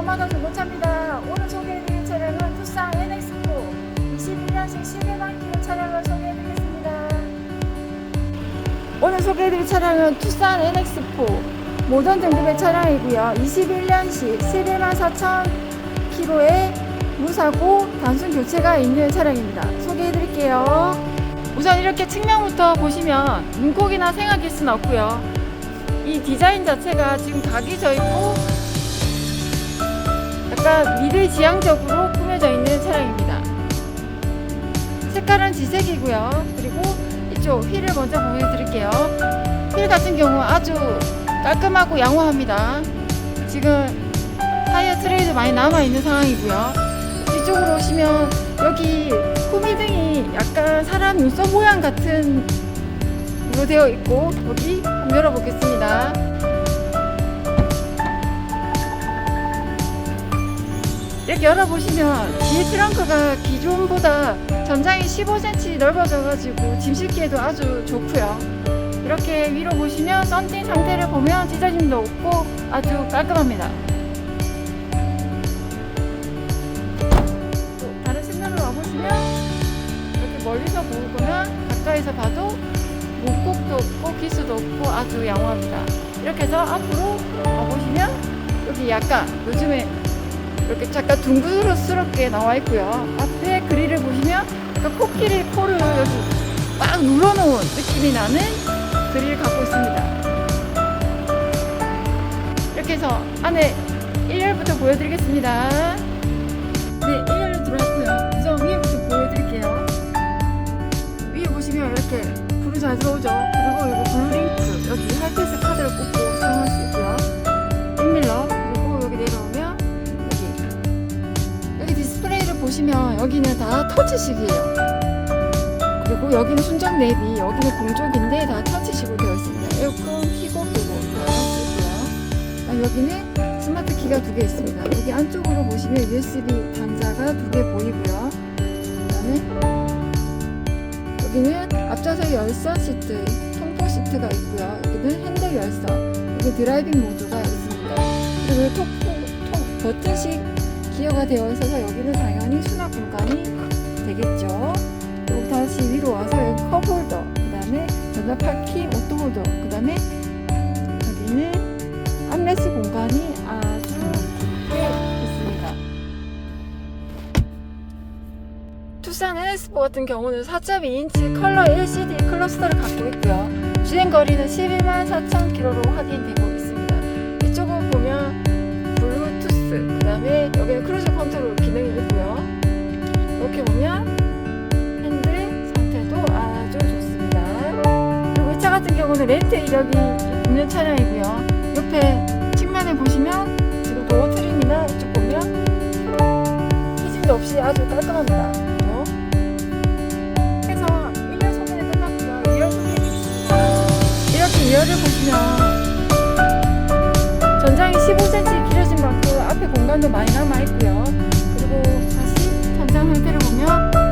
엄마가 중고차입니다. 오늘 소개해드릴 차량은 투싼 NX4 21년식 11만 킬로 차량을 소개해드리겠습니다. 오늘 소개해드릴 차량은 투싼 NX4 모던 등급의 차량이고요. 21년식 11만 4천 킬로의 무사고 단순 교체가 있는 차량입니다. 소개해드릴게요. 우선 이렇게 측면부터 보시면 문콕이나 수는 없고요. 이 디자인 자체가 지금 각이 져 있고 약간 미래지향적으로 꾸며져 있는 차량입니다. 색깔은 지색이고요. 그리고 이쪽 휠을 먼저 보여드릴게요. 휠 같은 경우 아주 깔끔하고 양호합니다. 지금 타이어 트레이도 많이 남아 있는 상황이고요. 뒤쪽으로 오시면 여기 후미등이 약간 사람 눈썹 모양 같은 으로 되어 있고 여기 열어보겠습니다. 이렇게 열어보시면 뒤에 트렁크가 기존보다 전장이 15cm 넓어져가지고 짐 싣기에도 아주 좋고요. 이렇게 위로 보시면 썬팅 상태를 보면 찢어짐도 없고 아주 깔끔합니다. 또 다른 측면으로 와보시면 이렇게 멀리서 보거나 가까이서 봐도 목곡도 없고 기수도 없고 아주 양호합니다. 이렇게 해서 앞으로 와보시면 여기 약간 요즘에 이렇게 잠깐 둥그스럽게 나와 있고요. 앞에 그릴을 보시면 약간 코끼리 코를 여기 꽉 눌러놓은 느낌이 나는 그릴을 갖고 있습니다. 이렇게 해서 안에 1열부터 보여드리겠습니다. 네, 1열로 들어왔고요. 우선 위에부터 보여드릴게요. 위에 보시면 이렇게 불이 잘 들어오죠. 그리고 이거 블루링크 여기 하이패스 카드를 꽂고 사용할 수 있고요. 1밀러 보시면 여기는 다 터치식이에요. 그리고 여기는 순정 내비, 여기는 공조기인데 다 터치식으로 되어 있습니다. 에어컨 키고 끄고 다 있고요. 그다음 여기는 스마트 키가 두 개 있습니다. 여기 안쪽으로 보시면 USB 단자가 두 개 보이고요. 그다음에 여기는 앞좌석 열선 시트, 통풍 시트가 있고요. 여기는 핸들 열선, 여기 드라이빙 모드가 있습니다. 그리고 톡, 톡 버튼식 기어가 되어 있어서 여기는 당연히 수납 공간이 되겠죠. 그리고 다시 위로 와서 여기 컵홀더, 그 다음에 전자파키 오토홀더, 그 다음에 여기는 암레스 공간이 아주 깊게 있습니다. 투싼 NS4 같은 경우는 4.2인치 컬러 LCD 클러스터를 갖고 있고요. 주행 거리는 11만 4천 킬로로 확인되고 있습니다. 여기는 크루즈 컨트롤 기능이 있고요. 이렇게 보면 핸들 상태도 아주 좋습니다. 그리고 이 차 같은 경우는 렌트 이력이 있는 차량이고요. 옆에 측면에 보시면 지금 도어 트림이나 이쪽 보면 휘짐도 없이 아주 깔끔합니다. 그래서 1년 소개는 끝났고요. 2열 소개해드리겠습니다. 이렇게 2열을 보시면 공간도 많이 남아있고요. 그리고 다시 천장 상태를 보면